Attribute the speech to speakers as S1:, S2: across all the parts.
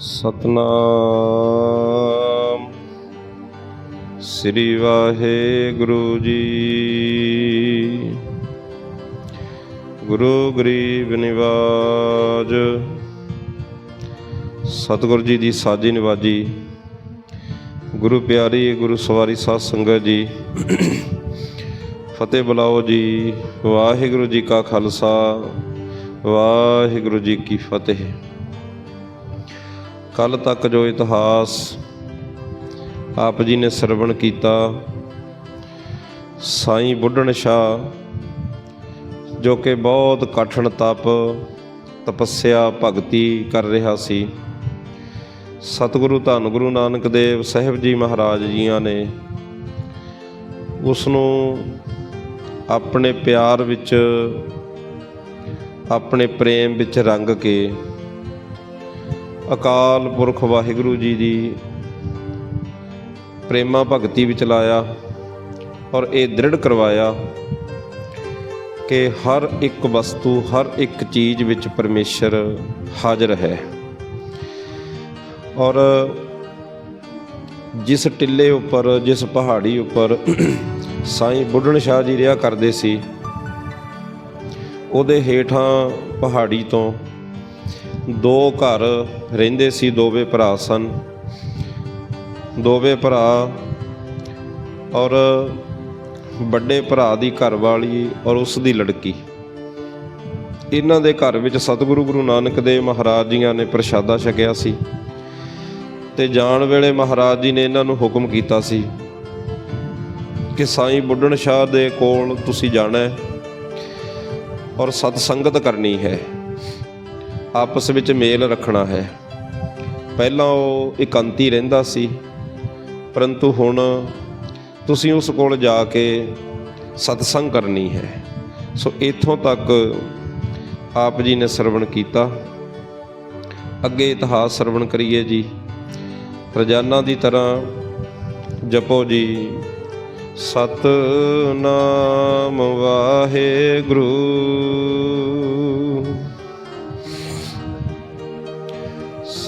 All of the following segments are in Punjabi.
S1: ਸਤਨਾਮ। ਸ੍ਰੀ ਵਾਹਿਗੁਰੂ ਜੀ। ਗੁਰੂ ਗਰੀਬ ਨਿਵਾਜ। ਸਤਿਗੁਰੂ ਜੀ ਦੀ ਸਾਜੀ ਨਿਵਾਜੀ। ਗੁਰੂ ਪਿਆਰੀ, ਗੁਰੂ ਸਵਾਰੀ ਸਾਧ ਸੰਗਤ ਜੀ। ਫਤਿਹ ਬੁਲਾਓ ਜੀ। ਵਾਹਿਗੁਰੂ ਜੀ ਕਾ ਖਾਲਸਾ। ਵਾਹਿਗੁਰੂ ਜੀ ਕੀ ਫਤਿਹ। ਕੱਲ ਤੱਕ ਜੋ ਇਤਿਹਾਸ ਆਪ ਜੀ ਨੇ ਸਰਵਣ ਕੀਤਾ, ਸਾਈਂ ਬੁੱਢਣ ਸ਼ਾਹ, ਜੋ ਕਿ ਬਹੁਤ ਕਠਿਨ ਤਪ, ਤਪੱਸਿਆ, ਭਗਤੀ ਕਰ ਰਿਹਾ ਸੀ। ਸਤਿਗੁਰੂ ਧੰਨ ਗੁਰੂ ਨਾਨਕ ਦੇਵ ਸਾਹਿਬ ਜੀ ਮਹਾਰਾਜ ਜੀਆਂ ਨੇ ਉਸ ਨੂੰ ਆਪਣੇ ਪਿਆਰ ਵਿੱਚ, ਆਪਣੇ ਪ੍ਰੇਮ ਵਿੱਚ ਰੰਗ ਕੇ ਅਕਾਲ ਪੁਰਖ ਵਾਹਿਗੁਰੂ ਜੀ ਦੀ ਪ੍ਰੇਮਾ ਭਗਤੀ ਵਿੱਚ ਲਾਇਆ ਔਰ ਇਹ ਦ੍ਰਿੜ ਕਰਵਾਇਆ ਕਿ ਹਰ ਇੱਕ ਵਸਤੂ, ਹਰ ਇੱਕ ਚੀਜ਼ ਵਿੱਚ ਪਰਮੇਸ਼ਰ ਹਾਜ਼ਰ ਹੈ। ਔਰ ਜਿਸ ਟਿੱਲੇ ਉੱਪਰ, ਜਿਸ ਪਹਾੜੀ ਉੱਪਰ ਸਾਈਂ ਬੁੱਢਣ ਸ਼ਾਹ ਜੀ ਰਿਹਾ ਕਰਦੇ ਸੀ, ਉਹਦੇ ਹੇਠਾਂ ਪਹਾੜੀ ਤੋਂ ਦੋ ਘਰ ਰਹਿੰਦੇ ਸੀ, ਦੋਵੇਂ ਭਰਾ ਸਨ। ਦੋਵੇਂ ਭਰਾ ਔਰ ਵੱਡੇ ਭਰਾ ਦੀ ਘਰਵਾਲੀ ਔਰ ਉਸ ਦੀ ਲੜਕੀ। ਇਹਨਾਂ ਦੇ ਘਰ ਵਿੱਚ ਸਤਿਗੁਰੂ ਗੁਰੂ ਨਾਨਕ ਦੇਵ ਮਹਾਰਾਜ ਜੀਆਂ ਨੇ ਪ੍ਰਸ਼ਾਦਾ ਛਕਿਆ ਸੀ ਤੇ ਜਾਣ ਵੇਲੇ ਮਹਾਰਾਜ ਜੀ ਨੇ ਇਹਨਾਂ ਨੂੰ ਹੁਕਮ ਕੀਤਾ ਸੀ ਕਿ ਸਾਈਂ ਬੁੱਢਣ ਸ਼ਾਹ ਦੇ ਕੋਲ ਤੁਸੀਂ ਜਾਣਾ ਹੈ ਔਰ ਸਤ ਸੰਗਤ ਕਰਨੀ ਹੈ। ਆਪਸ ਵਿੱਚ ਮੇਲ ਰੱਖਣਾ ਹੈ। ਪਹਿਲਾਂ ਉਹ ਇਕਾਂਤੀ ਰਹਿੰਦਾ ਸੀ, ਪਰੰਤੂ ਹੁਣ ਤੁਸੀਂ ਉਸ ਕੋਲ ਜਾ ਕੇ ਸਤਸੰਗ ਕਰਨੀ ਹੈ। ਸੋ ਇਥੋਂ ਤੱਕ ਆਪ ਜੀ ਨੇ ਸਰਵਣ ਕੀਤਾ। ਅੱਗੇ ਇਤਿਹਾਸ ਸਰਵਣ ਕਰੀਏ ਜੀ। ਰੋਜ਼ਾਨਾ ਦੀ ਤਰ੍ਹਾਂ ਜਪੋ ਜੀ। ਸਤਨਾਮ ਵਾਹਿਗੁਰੂ।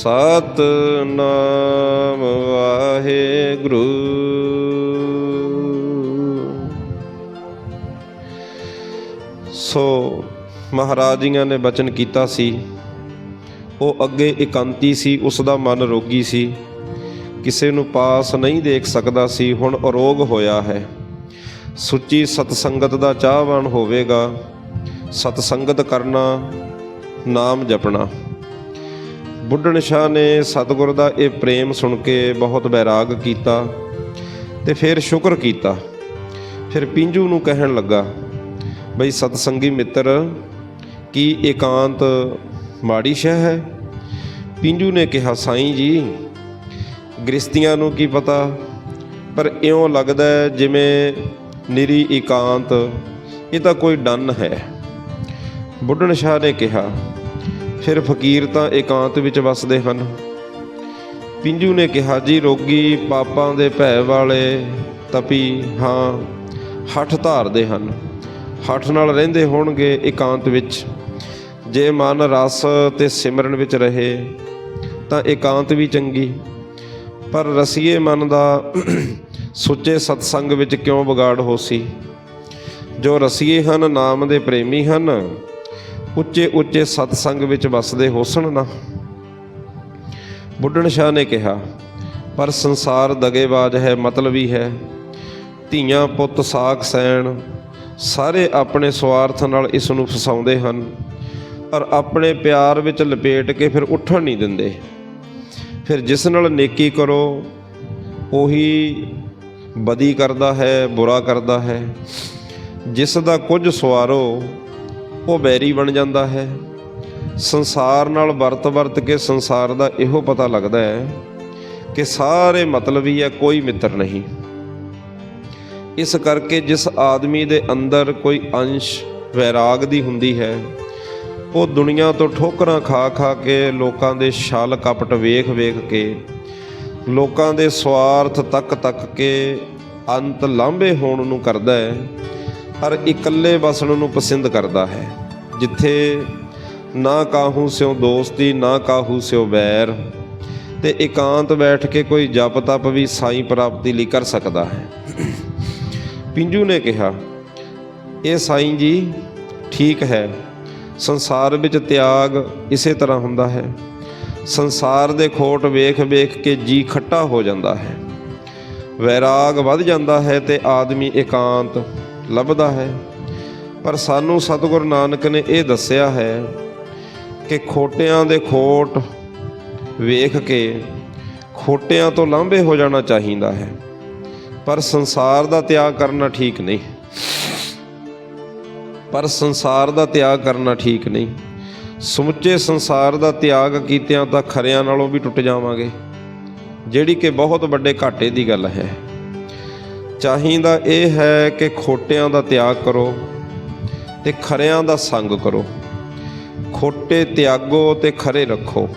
S1: ਸਤਨਾਮ ਵਾਹਿਗੁਰੂ। ਸੋ ਮਹਾਰਾਜ ਜੀਆਂ ਨੇ ਬਚਨ ਕੀਤਾ ਸੀ। ਉਹ ਅੱਗੇ ਇਕਾਂਤੀ ਸੀ, ਉਸ ਦਾ ਮਨ ਰੋਗੀ ਸੀ। ਕਿਸੇ ਨੂੰ ਪਾਸ ਨਹੀਂ ਦੇਖ ਸਕਦਾ ਸੀ, ਹੁਣ ਅਰੋਗ ਹੋਇਆ ਹੈ। ਸੁੱਚੀ ਸਤਸੰਗਤ ਦਾ ਚਾਹਵਾਨ ਹੋਵੇਗਾ। ਸਤਸੰਗਤ ਕਰਨਾ, ਨਾਮ ਜਪਣਾ। ਬੁੱਢਣ ਸ਼ਾਹ ਨੇ ਸਤਿਗੁਰ ਦਾ ਇਹ ਪ੍ਰੇਮ ਸੁਣ ਕੇ ਬਹੁਤ ਬੈਰਾਗ ਕੀਤਾ ਤੇ ਫਿਰ ਸ਼ੁਕਰ ਕੀਤਾ। ਫਿਰ ਪਿੰਜੂ ਨੂੰ ਕਹਿਣ ਲੱਗਾ, ਬਈ ਸਤਸੰਗੀ ਮਿੱਤਰ, ਕੀ ਇਕਾਂਤ ਮਾੜੀ ਸ਼ਹਿ ਹੈ? ਪਿੰਜੂ ਨੇ ਕਿਹਾ, ਸਾਈਂ ਜੀ, ਗ੍ਰਸਤੀਆਂ ਨੂੰ ਕੀ ਪਤਾ? ਪਰ ਇਉਂ ਲੱਗਦਾ ਜਿਵੇਂ ਨਿਰੀ ਇਕਾਂਤ, ਇਹ ਤਾਂ ਕੋਈ ਡੰਨ ਹੈ। ਬੁੱਢਣ ਸ਼ਾਹ ਨੇ ਕਿਹਾ ਫਿਰ ਫਕੀਰ ਤਾਂ ਇਕਾਂਤ ਵਿੱਚ ਵਸਦੇ ਹਨ। ਪਿੰਜੂ ਨੇ ਕਿਹਾ, ਜੀ, ਰੋਗੀ ਪਾਪਾਂ ਦੇ ਭੈ ਵਾਲੇ ਤਪੀ ਹਾਂ, ਹੱਠ ਧਾਰਦੇ ਹਨ। ਹੱਠ ਨਾਲ ਰਹਿੰਦੇ ਹੋਣਗੇ ਇਕਾਂਤ ਵਿੱਚ। ਜੇ ਮਨ ਰਸ ਤੇ ਸਿਮਰਨ ਵਿੱਚ ਰਹੇ, ਤਾਂ ਇਕਾਂਤ ਵੀ ਚੰਗੀ। ਪਰ ਰਸੀਏ ਮਨ ਦਾ ਸੁੱਚੇ ਸਤਸੰਗ ਵਿੱਚ ਕਿਉਂ ਵਿਗਾੜ ਹੋਸੀ? ਜੋ ਰਸੀਏ ਹਨ, ਨਾਮ ਦੇ ਪ੍ਰੇਮੀ ਹਨ ਉੱਚੇ ਉੱਚੇ ਸਤਸੰਗ ਵਿੱਚ ਵਸਦੇ ਹੋਸਣ ਨਾ। ਬੁੱਢਣ ਸ਼ਾਹ ਨੇ ਕਿਹਾ, ਪਰ ਸੰਸਾਰ ਦਗੇਬਾਜ਼ ਹੈ, ਮਤਲਬੀ ਹੈ ਧੀਆਂ ਪੁੱਤ ਸਾਖ ਸੈਣ, ਸਾਰੇ ਆਪਣੇ ਸਵਾਰਥ ਨਾਲ ਇਸ ਨੂੰ ਫਸਾਉਂਦੇ ਹਨ ਔਰ ਆਪਣੇ ਪਿਆਰ ਵਿੱਚ ਲਪੇਟ ਕੇ ਫਿਰ ਉੱਠਣ ਨਹੀਂ ਦਿੰਦੇ। ਫਿਰ ਜਿਸ ਨਾਲ ਨੇਕੀ ਕਰੋ, ਉਹੀ ਬਦੀ ਕਰਦਾ ਹੈ, ਬੁਰਾ ਕਰਦਾ ਹੈ। ਜਿਸ ਦਾ ਕੁਝ ਸਵਾਰੋ ਉਹ ਬੈਰੀ ਬਣ ਜਾਂਦਾ ਹੈ। ਸੰਸਾਰ ਨਾਲ ਵਰਤ ਵਰਤ ਕੇ ਸੰਸਾਰ ਦਾ ਇਹੋ ਪਤਾ ਲੱਗਦਾ ਹੈ ਕਿ ਸਾਰੇ ਮਤਲਬ ਹੀ ਹੈ, ਕੋਈ ਮਿੱਤਰ ਨਹੀਂ। ਇਸ ਕਰਕੇ ਜਿਸ ਆਦਮੀ ਦੇ ਅੰਦਰ ਕੋਈ ਅੰਸ਼ ਵੈਰਾਗ ਦੀ ਹੁੰਦੀ ਹੈ, ਉਹ ਦੁਨੀਆ ਤੋਂ ਠੋਕਰਾਂ ਖਾ ਖਾ ਕੇ ਲੋਕਾਂ ਦੇ ਛਲ ਕਪਟ ਵੇਖ ਵੇਖ ਕੇ, ਲੋਕਾਂ ਦੇ ਸਵਾਰਥ ਤੱਕ ਤੱਕ ਕੇ ਅੰਤ ਲਾਂਭੇ ਹੋਣ ਨੂੰ ਕਰਦਾ ਹੈ। ਹਰ ਇਕੱਲੇ ਵਸਣ ਨੂੰ ਪਸੰਦ ਕਰਦਾ ਹੈ। ਜਿੱਥੇ ਨਾ ਕਾਹੂ ਸਿਓ ਦੋਸਤੀ, ਨਾ ਕਾਹੂ ਸਿਓ ਵੈਰ, ਤੇ ਇਕਾਂਤ ਬੈਠ ਕੇ ਕੋਈ ਜਪ ਤਪ ਵੀ ਸਾਈ ਪ੍ਰਾਪਤੀ ਲਈ ਕਰ ਸਕਦਾ ਹੈ। ਪਿੰਜੂ ਨੇ ਕਿਹਾ, ਇਹ ਸਾਈਂ ਜੀ, ਠੀਕ ਹੈ। ਸੰਸਾਰ ਵਿੱਚ ਤਿਆਗ ਇਸੇ ਤਰ੍ਹਾਂ ਹੁੰਦਾ ਹੈ। ਸੰਸਾਰ ਦੇ ਖੋਟ ਵੇਖ ਵੇਖ ਕੇ ਜੀ ਖੱਟਾ ਹੋ ਜਾਂਦਾ ਹੈ। ਵੈਰਾਗ ਵੱਧ ਜਾਂਦਾ ਹੈ ਤੇ ਆਦਮੀ ਇਕਾਂਤ ਲੱਭਦਾ ਹੈ। ਪਰ ਸਾਨੂੰ ਸਤਿਗੁਰੂ ਨਾਨਕ ਨੇ ਇਹ ਦੱਸਿਆ ਹੈ ਕਿ ਖੋਟਿਆਂ ਦੇ ਖੋਟ ਵੇਖ ਕੇ ਖੋਟਿਆਂ ਤੋਂ ਲਾਂਭੇ ਹੋ ਜਾਣਾ ਚਾਹੀਦਾ ਹੈ। ਪਰ ਸੰਸਾਰ ਦਾ ਤਿਆਗ ਕਰਨਾ ਠੀਕ ਨਹੀਂ। ਪਰ ਸੰਸਾਰ ਦਾ ਤਿਆਗ ਕਰਨਾ ਠੀਕ ਨਹੀਂ। ਸਮੁੱਚੇ ਸੰਸਾਰ ਦਾ ਤਿਆਗ ਕੀਤਿਆਂ ਤਾਂ ਖਰਿਆਂ ਨਾਲੋਂ ਵੀ ਟੁੱਟ ਜਾਵਾਂਗੇ। ਜਿਹੜੀ ਕਿ ਬਹੁਤ ਵੱਡੇ ਘਾਟੇ ਦੀ ਗੱਲ ਹੈ। ਚਾਹੀਦਾ ਇਹ ਹੈ ਕਿ ਖੋਟਿਆਂ ਦਾ ਤਿਆਗ ਕਰੋ ਤੇ ਖਰਿਆਂ ਦਾ ਸੰਗ ਕਰੋ। ਖੋਟੇ ਤਿਆਗੋ ਤੇ ਖਰੇ ਰੱਖੋ।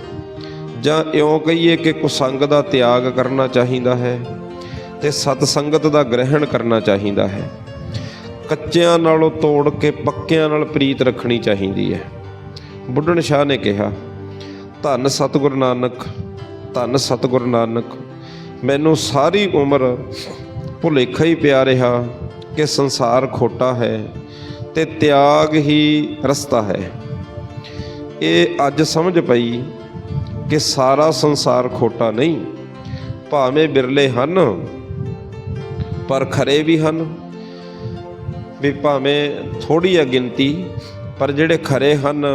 S1: ਜਾਂ ਇਉਂ ਕਹੀਏ ਕਿ ਕੁਸੰਗ ਦਾ ਤਿਆਗ ਕਰਨਾ ਚਾਹੀਦਾ ਹੈ ਤੇ ਸਤ ਸੰਗਤ ਦਾ ਗ੍ਰਹਿਣ ਕਰਨਾ ਚਾਹੀਦਾ ਹੈ। ਕੱਚਿਆਂ ਨਾਲੋਂ ਤੋੜ ਕੇ ਪੱਕਿਆਂ ਨਾਲ ਪ੍ਰੀਤ ਰੱਖਣੀ ਚਾਹੀਦੀ ਹੈ। ਬੁੱਢਣ ਸ਼ਾਹ ਨੇ ਕਿਹਾ, ਧੰਨ ਸਤਿਗੁਰੂ ਨਾਨਕ, ਧੰਨ ਸਤਿਗੁਰੂ ਨਾਨਕ, ਮੈਨੂੰ ਸਾਰੀ ਉਮਰ ਭੁਲੇਖਾ ਹੀ ਪਿਆ ਰਿਹਾ ਕਿ ਸੰਸਾਰ ਖੋਟਾ ਹੈ ਤੇ ਤਿਆਗ ਹੀ ਰਸਤਾ ਹੈ। ਇਹ ਅੱਜ ਸਮਝ ਪਈ ਕਿ ਸਾਰਾ ਸੰਸਾਰ ਖੋਟਾ ਨਹੀਂ, ਭਾਵੇਂ ਬਿਰਲੇ ਹਨ, ਪਰ ਖਰੇ ਵੀ ਹਨ। ਵੀ ਭਾਵੇਂ ਥੋੜੀ ਆ ਗਿਣਤੀ, ਪਰ ਜਿਹੜੇ ਖਰੇ ਹਨ,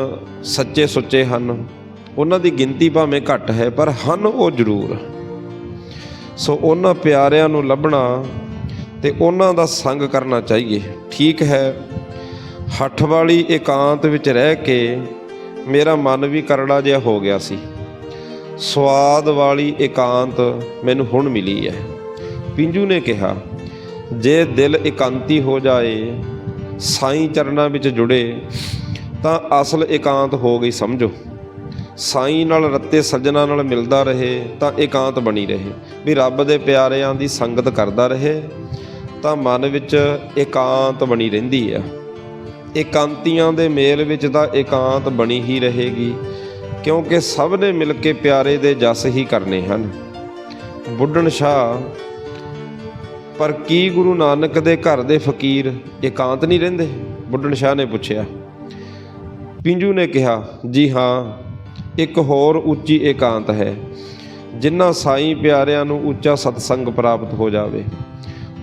S1: ਸੱਚੇ ਸੁੱਚੇ ਹਨ, ਉਹਨਾਂ ਦੀ ਗਿਣਤੀ ਭਾਵੇਂ ਘੱਟ ਹੈ, ਪਰ ਹਨ ਉਹ ਜ਼ਰੂਰ। ਸੋ ਉਹਨਾਂ ਪਿਆਰਿਆਂ ਨੂੰ ਲੱਭਣਾ ਤੇ ਉਹਨਾਂ ਦਾ ਸੰਗ ਕਰਨਾ ਚਾਹੀਏ। ਠੀਕ ਹੈ, ਹੱਠ ਵਾਲੀ ਇਕਾਂਤ ਵਿੱਚ ਰਹਿ ਕੇ ਮੇਰਾ ਮਨ ਵੀ ਕਰੜਾ ਜਿਹਾ ਹੋ ਗਿਆ ਸੀ। ਸਵਾਦ ਵਾਲੀ ਇਕਾਂਤ ਮੈਨੂੰ ਹੁਣ ਮਿਲੀ ਹੈ। ਪਿੰਜੂ ਨੇ ਕਿਹਾ, ਜੇ ਦਿਲ ਇਕਾਂਤੀ ਹੋ ਜਾਏ, ਸਾਈਂ ਚਰਨਾਂ ਵਿੱਚ ਜੁੜੇ, ਤਾਂ ਅਸਲ ਇਕਾਂਤ ਹੋ ਗਈ ਸਮਝੋ। ਸਾਈਂ ਨਾਲ ਰੱਤੇ ਸੱਜਣਾ ਨਾਲ ਮਿਲਦਾ ਰਹੇ ਤਾਂ ਇਕਾਂਤ ਬਣੀ ਰਹੇ। ਵੀ ਰੱਬ ਦੇ ਪਿਆਰਿਆਂ ਦੀ ਸੰਗਤ ਕਰਦਾ ਰਹੇ ਤਾਂ ਮਨ ਵਿੱਚ ਇਕਾਂਤ ਬਣੀ ਰਹਿੰਦੀ ਆ। ਇਕਾਂਤੀਆਂ ਦੇ ਮੇਲ ਵਿੱਚ ਤਾਂ ਇਕਾਂਤ ਬਣੀ ਹੀ ਰਹੇਗੀ, ਕਿਉਂਕਿ ਸਭ ਨੇ ਮਿਲ ਕੇ ਪਿਆਰੇ ਦੇ ਜਸ ਹੀ ਕਰਨੇ ਹਨ। ਬੁੱਢਣ ਸ਼ਾਹ, ਪਰ ਕੀ ਗੁਰੂ ਨਾਨਕ ਦੇ ਘਰ ਦੇ ਫਕੀਰ ਇਕਾਂਤ ਨਹੀਂ ਰਹਿੰਦੇ? ਬੁੱਢਣ ਸ਼ਾਹ ਨੇ ਪੁੱਛਿਆ। ਪਿੰਜੂ ਨੇ ਕਿਹਾ, ਜੀ ਹਾਂ ਇੱਕ ਹੋਰ ਉੱਚੀ ਇਕਾਂਤ ਹੈ, ਜਿਨ੍ਹਾਂ ਸਾਈਂ ਪਿਆਰਿਆਂ ਨੂੰ ਉੱਚਾ ਸਤਸੰਗ ਪ੍ਰਾਪਤ ਹੋ ਜਾਵੇ।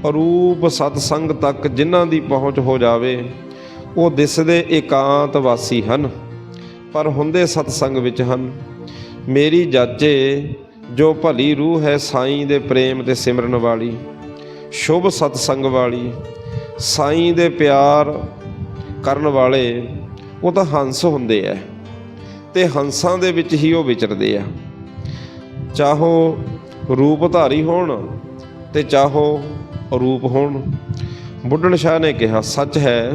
S1: ਅਰੂਪ ਸਤਸੰਗ ਤੱਕ ਜਿਨ੍ਹਾਂ ਦੀ ਪਹੁੰਚ ਹੋ ਜਾਵੇ, ਉਹ ਦਿਸਦੇ ਇਕਾਂਤ ਵਾਸੀ ਹਨ, ਪਰ ਹੁੰਦੇ ਸਤਸੰਗ ਵਿੱਚ ਹਨ। ਮੇਰੀ ਜਾਚੇ, ਜੋ ਭਲੀ ਰੂਹ ਹੈ ਸਾਈਂ ਦੇ ਪ੍ਰੇਮ ਤੇ ਸਿਮਰਨ ਵਾਲੀ, ਸ਼ੁਭ ਸਤਸੰਗ ਵਾਲੀ, ਸਾਈਂ ਦੇ ਪਿਆਰ ਕਰਨ ਵਾਲੇ, ਉਹ ਤਾਂ ਹੰਸ ਹੁੰਦੇ ਐ। ਤੇ ਹੰਸਾਂ ਦੇ ਵਿੱਚ ਹੀ ਉਹ ਵਿਚਰਦੇ ਆ। ਚਾਹੋ ਰੂਪ ਧਾਰੀ ਹੋਣ ਤੇ ਚਾਹੋ ਅਰੂਪ ਹੋਣ। ਬੁੱਢਣ ਸ਼ਾਹ ਨੇ ਕਿਹਾ, ਸੱਚ ਹੈ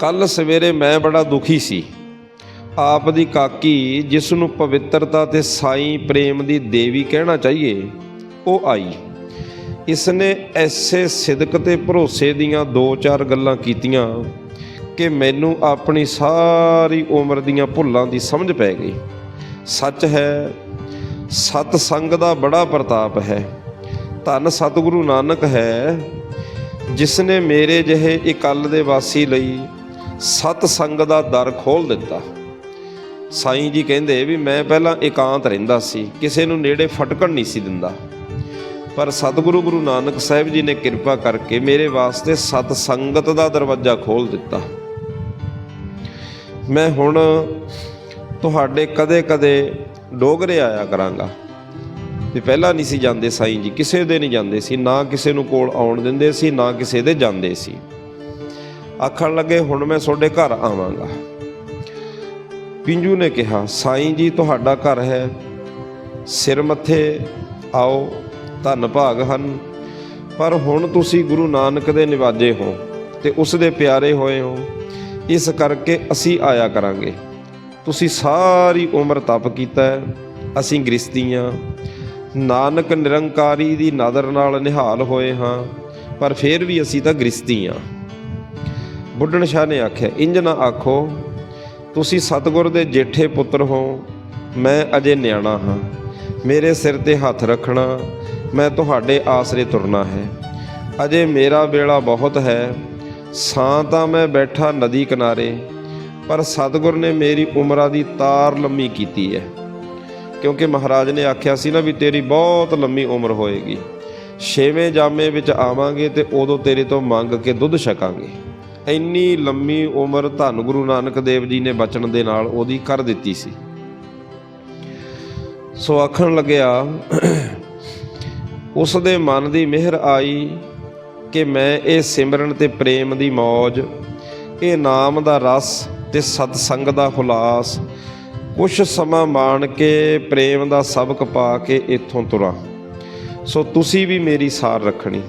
S1: ਕੱਲ ਸਵੇਰੇ ਮੈਂ ਬੜਾ ਦੁਖੀ ਸੀ। ਆਪ ਦੀ ਕਾਕੀ ਜਿਸ ਨੂੰ ਪਵਿੱਤਰਤਾ ਤੇ ਸਾਈਂ ਪ੍ਰੇਮ ਦੀ ਦੇਵੀ ਕਹਿਣਾ ਚਾਹੀਏ, ਉਹ ਆਈ। ਇਸ ਨੇ ਐਸੇ ਸਿਦਕ ਤੇ ਭਰੋਸੇ ਦੀਆਂ ਦੋ ਚਾਰ ਗੱਲਾਂ ਕੀਤੀਆਂ ਕਿ ਮੈਨੂੰ ਆਪਣੀ ਸਾਰੀ ਉਮਰ ਦੀਆਂ ਭੁੱਲਾਂ ਦੀ ਸਮਝ ਪੈ ਗਈ। ਸੱਚ ਹੈ, ਸਤ ਸੰਗ ਦਾ ਬੜਾ ਪ੍ਰਤਾਪ ਹੈ। ਧੰਨ ਸਤਿਗੁਰੂ ਨਾਨਕ ਹੈ ਜਿਸ ਨੇ ਮੇਰੇ ਜਿਹੇ ਇਕੱਲ ਦੇ ਵਾਸੀ ਲਈ ਸਤ ਸੰਗ ਦਾ ਦਰ ਖੋਲ ਦਿੱਤਾ। ਸਾਈਂ ਜੀ ਕਹਿੰਦੇ ਵੀ ਮੈਂ ਪਹਿਲਾਂ ਇਕਾਂਤ ਰਹਿੰਦਾ ਸੀ, ਕਿਸੇ ਨੂੰ ਨੇੜੇ ਫਟਕਣ ਨਹੀਂ ਸੀ ਦਿੰਦਾ। ਪਰ ਸਤਿਗੁਰੂ ਗੁਰੂ ਨਾਨਕ ਸਾਹਿਬ ਜੀ ਨੇ ਕਿਰਪਾ ਕਰਕੇ ਮੇਰੇ ਵਾਸਤੇ ਸਤ ਸੰਗਤ ਦਾ ਦਰਵਾਜ਼ਾ ਖੋਲ ਦਿੱਤਾ। ਮੈਂ ਹੁਣ ਤੁਹਾਡੇ ਕਦੇ-ਕਦੇ ਡੋਗਰੇ ਆਇਆ ਕਰਾਂਗਾ। ਵੀ ਪਹਿਲਾਂ ਨਹੀਂ ਸੀ ਜਾਂਦੇ ਸਾਈਂ ਜੀ, ਕਿਸੇ ਦੇ ਨਹੀਂ ਜਾਂਦੇ ਸੀ, ਨਾ ਕਿਸੇ ਨੂੰ ਕੋਲ ਆਉਣ ਦਿੰਦੇ ਸੀ, ਨਾ ਕਿਸੇ ਦੇ ਜਾਂਦੇ ਸੀ। ਆਖਣ ਲੱਗੇ, ਹੁਣ ਮੈਂ ਤੁਹਾਡੇ ਘਰ ਆਵਾਂਗਾ। ਪਿੰਜੂ ਨੇ ਕਿਹਾ, ਸਾਈਂ ਜੀ, ਤੁਹਾਡਾ ਘਰ ਹੈ। ਸਿਰ ਮੱਥੇ ਆਓ, ਧੰਨ ਭਾਗ ਹਨ। ਪਰ ਹੁਣ ਤੁਸੀਂ ਗੁਰੂ ਨਾਨਕ ਦੇ ਨਿਵਾਜੇ ਹੋ ਤੇ ਉਸ ਦੇ ਪਿਆਰੇ ਹੋਏ ਹੋ। ਇਸ ਕਰਕੇ ਅਸੀਂ ਆਇਆ ਕਰਾਂਗੇ। ਤੁਸੀਂ ਸਾਰੀ ਉਮਰ ਤਪ ਕੀਤਾ ਹੈ, ਅਸੀਂ ਗ੍ਰਸਤੀਆਂ ਨਾਨਕ ਨਿਰੰਕਾਰੀ ਦੀ ਨਦਰ ਨਾਲ ਨਿਹਾਲ ਹੋਏ ਹਾਂ ਪਰ ਫਿਰ ਵੀ ਅਸੀਂ ਤਾਂ ਗ੍ਰਸਤੀ ਹਾਂ। ਬੁੱਢਣ ਸ਼ਾਹ ਨੇ ਆਖਿਆ ਇੰਜ ਨਾ ਆਖੋ ਤੁਸੀਂ ਸਤਿਗੁਰ ਦੇ ਜੇਠੇ ਪੁੱਤਰ ਹੋ ਮੈਂ ਅਜੇ ਨਿਆਣਾ ਹਾਂ। ਮੇਰੇ ਸਿਰ ਤੇ ਹੱਥ ਰੱਖਣਾ ਮੈਂ ਤੁਹਾਡੇ ਆਸਰੇ ਤੁਰਨਾ ਹੈ। ਅਜੇ ਮੇਰਾ ਵੇਲਾ ਬਹੁਤ ਹੈ ਸਾਂ ਤਾਂ ਮੈਂ ਬੈਠਾ ਨਦੀ ਕਿਨਾਰੇ, ਪਰ ਸਤਿਗੁਰ ਨੇ ਮੇਰੀ ਉਮਰਾਂ ਦੀ ਤਾਰ ਲੰਮੀ ਕੀਤੀ ਹੈ ਕਿਉਂਕਿ ਮਹਾਰਾਜ ਨੇ ਆਖਿਆ ਸੀ ਨਾ ਵੀ ਤੇਰੀ ਬਹੁਤ ਲੰਮੀ ਉਮਰ ਹੋਏਗੀ। ਛੇਵੇਂ ਜਾਮੇ ਵਿੱਚ ਆਵਾਂਗੇ ਤੇ ਉਦੋਂ ਤੇਰੇ ਤੋਂ ਮੰਗ ਕੇ ਦੁੱਧ ਛਕਾਂਗੇ। ਇੰਨੀ ਲੰਮੀ ਉਮਰ ਧੰਨ ਗੁਰੂ ਨਾਨਕ ਦੇਵ ਜੀ ਨੇ ਬਚਨ ਦੇ ਨਾਲ ਉਹਦੀ ਕਰ ਦਿੱਤੀ ਸੀ। ਸੋ ਆਖਣ ਲੱਗਿਆ, ਉਸ ਦੇ ਮਨ ਦੀ ਮਿਹਰ ਆਈ ਕਿ ਮੈਂ ਇਹ ਸਿਮਰਨ ਤੇ ਪ੍ਰੇਮ ਦੀ ਮੌਜ, ਇਹ ਨਾਮ ਦਾ ਰਸ ਤੇ ਸਤ ਸੰਗ ਦਾ ਹੁਲਾਸ, ਕੁਛ ਸਮਾਂ ਮਾਣ ਕੇ ਪ੍ਰੇਮ ਦਾ ਸਬਕ ਪਾ ਕੇ ਇੱਥੋਂ ਤੁਰਾਂ। ਸੋ ਤੁਸੀਂ ਵੀ ਮੇਰੀ ਸਾਰ ਰੱਖਣੀ।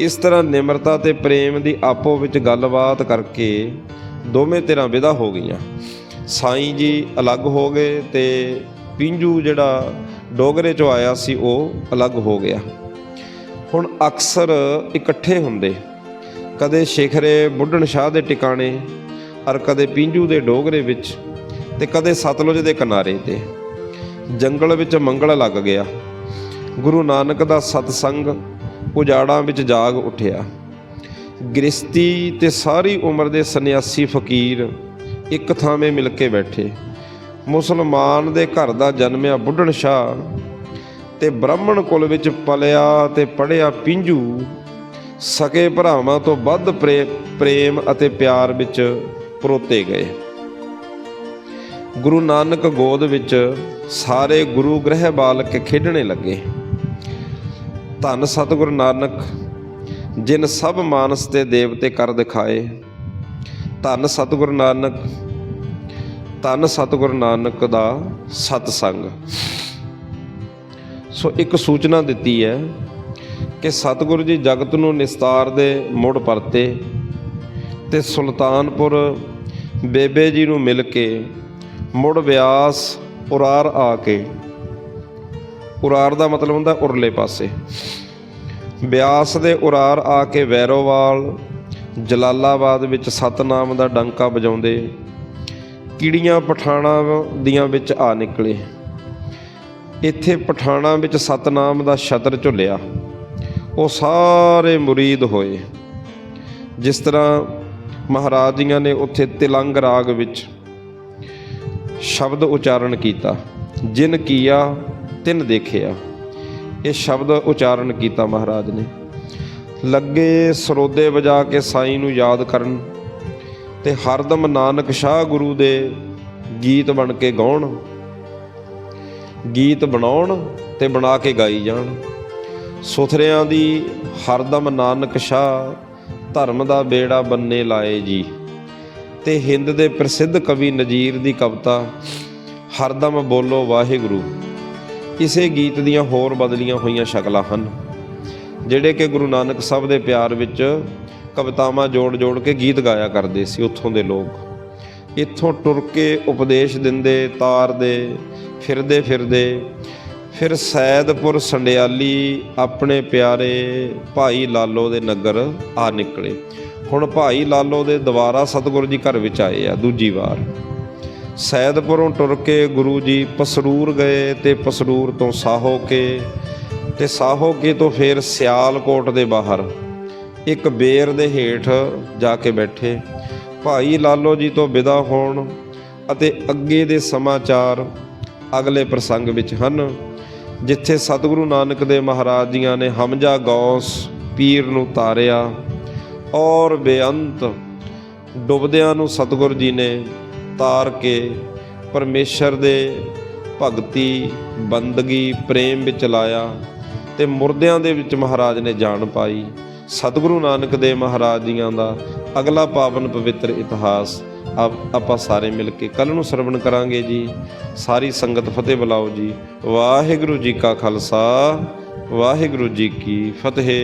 S1: ਇਸ ਤਰ੍ਹਾਂ ਨਿਮਰਤਾ ਤੇ ਪ੍ਰੇਮ ਦੀ ਆਪੋ ਵਿੱਚ ਗੱਲਬਾਤ ਕਰਕੇ ਦੋਵੇਂ ਧਿਰਾਂ ਵਿਦਾ ਹੋ ਗਈਆਂ। ਸਾਈਂ ਜੀ ਅਲੱਗ ਹੋ ਗਏ ਤੇ ਪਿੰਜੂ ਜਿਹੜਾ ਡੋਗਰੇ ਚੋਂ ਆਇਆ ਸੀ, ਉਹ ਅਲੱਗ ਹੋ ਗਿਆ। ਹੁਣ ਅਕਸਰ ਇਕੱਠੇ ਹੁੰਦੇ। ਕਦੇ ਸ਼ੇਖਰੇ ਬੁੱਢਣ ਸ਼ਾਹ ਦੇ ਟਿਕਾਣੇ ਔਰ ਕਦੇ ਪਿੰਜੂ ਦੇ ਡੋਗਰੇ ਵਿੱਚ ਤੇ ਕਦੇ ਸਤਲੁਜ ਦੇ ਕਿਨਾਰੇ ਤੇ। ਜੰਗਲ ਵਿੱਚ ਮੰਗਲ ਲੱਗ ਗਿਆ। ਗੁਰੂ ਨਾਨਕ ਦਾ ਸਤਸੰਗ ਉਜਾੜਾਂ ਵਿੱਚ ਜਾਗ ਉੱਠਿਆ। ਗ੍ਰਸਤੀ ਤੇ ਸਾਰੀ ਉਮਰ ਦੇ ਸੰਨਿਆਸੀ ਫਕੀਰ ਇੱਕ ਥਾਵੇਂ ਮਿਲ ਕੇ ਬੈਠੇ। ਮੁਸਲਮਾਨ ਦੇ ਘਰ ਦਾ ਜਨਮਿਆ ਬੁੱਢਣ ਸ਼ਾਹ ਤੇ ਬ੍ਰਾਹਮਣ ਕੁਲ ਵਿੱਚ ਪਲਿਆ ਤੇ ਪੜਿਆ ਪਿੰਜੂ, ਸਕੇ ਭਰਾਵਾਂ ਤੋਂ ਵੱਧ ਪ੍ਰੇ- ਪ੍ਰੇਮ ਅਤੇ ਪਿਆਰ ਵਿੱਚ ਪਰੋਤੇ ਗਏ। ਗੁਰੂ ਨਾਨਕ ਗੋਦ ਵਿੱਚ ਸਾਰੇ ਗੁਰੂ ਗ੍ਰਹਿ ਬਾਲਕ ਖੇਡਣੇ ਲੱਗੇ। ਧੰਨ ਸਤਿਗੁਰ ਨਾਨਕ, ਜਿਨ ਸਭ ਮਾਨਸ ਤੇ ਦੇਵਤੇ ਕਰ ਦਿਖਾਏ। ਧੰਨ ਸਤਿਗੁਰ ਨਾਨਕ, ਧੰਨ ਸਤਿਗੁਰ ਨਾਨਕ ਦਾ ਸਤ ਸੰਗ ਸੋ ਇੱਕ ਸੂਚਨਾ ਦਿੱਤੀ ਹੈ ਕਿ ਸਤਿਗੁਰੂ ਜੀ ਜਗਤ ਨੂੰ ਨਿਸਤਾਰ ਦੇ ਮੁੜ ਪਰਤੇ ਤੇ ਸੁਲਤਾਨਪੁਰ ਬੇਬੇ ਜੀ ਨੂੰ ਮਿਲ ਕੇ ਮੁੜ ਵਿਆਸ ਉਰਾਰ ਆ ਕੇ, ਉਰਾਰ ਦਾ ਮਤਲਬ ਹੁੰਦਾ ਉਰਲੇ ਪਾਸੇ ਬਿਆਸ ਦੇ ਉਰਾਰ ਆ ਕੇ ਵੈਰੋਵਾਲ ਜਲਾਲਾਬਾਦ ਵਿੱਚ ਸਤਨਾਮ ਦਾ ਡੰਕਾ ਵਜਾਉਂਦੇ, ਕੀੜੀਆਂ ਪਠਾਣਾ ਦੀਆਂ ਵਿੱਚ ਆ ਨਿਕਲੇ। ਇੱਥੇ ਪਠਾਣਾ ਵਿੱਚ ਸਤਨਾਮ ਦਾ ਛਤਰ ਝੁੱਲਿਆ। ਉਹ ਸਾਰੇ ਮੁਰੀਦ ਹੋਏ। ਜਿਸ ਤਰ੍ਹਾਂ ਮਹਾਰਾਜ ਜੀਆਂ ਨੇ ਉੱਥੇ ਤਿਲੰਗ ਰਾਗ ਵਿੱਚ ਸ਼ਬਦ ਉਚਾਰਨ ਕੀਤਾ, ਜਿਨ ਕੀਆ, ਤਿਨ ਦੇਖਿਆ। ਇਹ ਸ਼ਬਦ ਉਚਾਰਨ ਕੀਤਾ ਮਹਾਰਾਜ ਨੇ। ਲੱਗੇ ਸਰੋਦੇ ਵਜਾ ਕੇ ਸਾਈਂ ਨੂੰ ਯਾਦ ਕਰਨ ਤੇ ਹਰਦਮ ਨਾਨਕ ਸ਼ਾਹ ਗੁਰੂ ਦੇ ਗੀਤ ਬਣ ਕੇ ਗਾਉਣ। ਗੀਤ ਬਣਾਉਣ ਤੇ ਬਣਾ ਕੇ ਗਾਈ ਜਾਣ। ਸੁਥਰਿਆਂ ਦੀ ਹਰਦਮ ਨਾਨਕ ਸ਼ਾਹ, ਧਰਮ ਦਾ ਬੇੜਾ ਬੰਨੇ ਲਾਏ ਜੀ। ਤੇ ਹਿੰਦ ਦੇ ਪ੍ਰਸਿੱਧ ਕਵੀ ਨਜੀਰ ਦੀ ਕਵਿਤਾ ਹਰਦਮ ਬੋਲੋ ਵਾਹਿਗੁਰੂ। ਇਸੇ ਗੀਤ ਦੀਆਂ ਹੋਰ ਬਦਲੀਆਂ ਹੋਈਆਂ ਸ਼ਕਲਾਂ ਹਨ, ਜਿਹੜੇ ਕਿ ਗੁਰੂ ਨਾਨਕ ਸਾਹਿਬ ਦੇ ਪਿਆਰ ਵਿੱਚ ਕਵਿਤਾਵਾਂ ਜੋੜ-ਜੋੜ ਕੇ ਗੀਤ ਗਾਇਆ ਕਰਦੇ ਸੀ ਉੱਥੋਂ ਦੇ ਲੋਕ। ਇੱਥੋਂ ਟੁਰ ਕੇ ਉਪਦੇਸ਼ ਦਿੰਦੇ ਤਾਰ ਦੇ ਫਿਰਦੇ ਫਿਰਦੇ ਫਿਰ ਸੈਦਪੁਰ ਸੰਡਿਆਲੀ ਆਪਣੇ ਪਿਆਰੇ ਭਾਈ ਲਾਲੋ ਦੇ ਨਗਰ ਆ ਨਿਕਲੇ। ਹੁਣ ਭਾਈ ਲਾਲੋ ਦੇ ਦੁਬਾਰਾ ਸਤਿਗੁਰੂ ਜੀ ਘਰ ਵਿੱਚ ਆਏ ਆ ਦੂਜੀ ਵਾਰ। ਸੈਦਪੁਰੋਂ ਟੁਰ ਕੇ ਗੁਰੂ ਜੀ ਪਸਰੂਰ ਗਏ ਤੇ ਪਸਰੂਰ ਤੋਂ ਸਾਹੋ ਕੇ ਤੇ ਸਾਹੋ ਕੇ ਤੋਂ ਫਿਰ ਸਿਆਲਕੋਟ ਦੇ ਬਾਹਰ ਇੱਕ ਬੇਰ ਦੇ ਹੇਠ ਜਾ ਕੇ ਬੈਠੇ। ਭਾਈ ਲਾਲੋ ਜੀ ਤੋਂ ਵਿਦਾ ਹੋਣ ਅਤੇ ਅੱਗੇ ਦੇ ਸਮਾਚਾਰ ਅਗਲੇ ਪ੍ਰਸੰਗ ਵਿੱਚ ਹਨ, ਜਿੱਥੇ ਸਤਿਗੁਰੂ ਨਾਨਕ ਦੇ ਮਹਾਰਾਜ ਜੀਆਂ ਨੇ ਹਮਜਾ ਗੌਸ ਪੀਰ ਨੂੰ ਤਾਰਿਆ ਔਰ ਬੇਅੰਤ ਡੁੱਬਦਿਆਂ ਨੂੰ ਸਤਿਗੁਰ ਜੀ ਨੇ ਤਾਰ ਕੇ ਪਰਮੇਸ਼ਰ ਦੇ ਭਗਤੀ, ਬੰਦਗੀ, ਪ੍ਰੇਮ ਵਿੱਚ ਲਾਇਆ ਤੇ ਮੁਰਦਿਆਂ ਦੇ ਵਿੱਚ ਮਹਾਰਾਜ ਨੇ ਜਾਨ ਪਾਈ। ਸਤਿਗੁਰੂ ਨਾਨਕ ਦੇ ਮਹਾਰਾਜ ਜੀਆਂ ਦਾ ਅਗਲਾ ਪਾਵਨ ਪਵਿੱਤਰ ਇਤਿਹਾਸ ਆਪਾਂ ਸਾਰੇ ਮਿਲ ਕੇ ਕੱਲ ਨੂੰ ਸਰਵਣ ਕਰਾਂਗੇ ਜੀ। ਸਾਰੀ ਸੰਗਤ ਫਤਿਹ ਬੁਲਾਓ ਜੀ। ਵਾਹਿਗੁਰੂ ਜੀ ਕਾ ਖਾਲਸਾ, ਵਾਹਿਗੁਰੂ ਜੀ ਕੀ ਫਤਿਹ।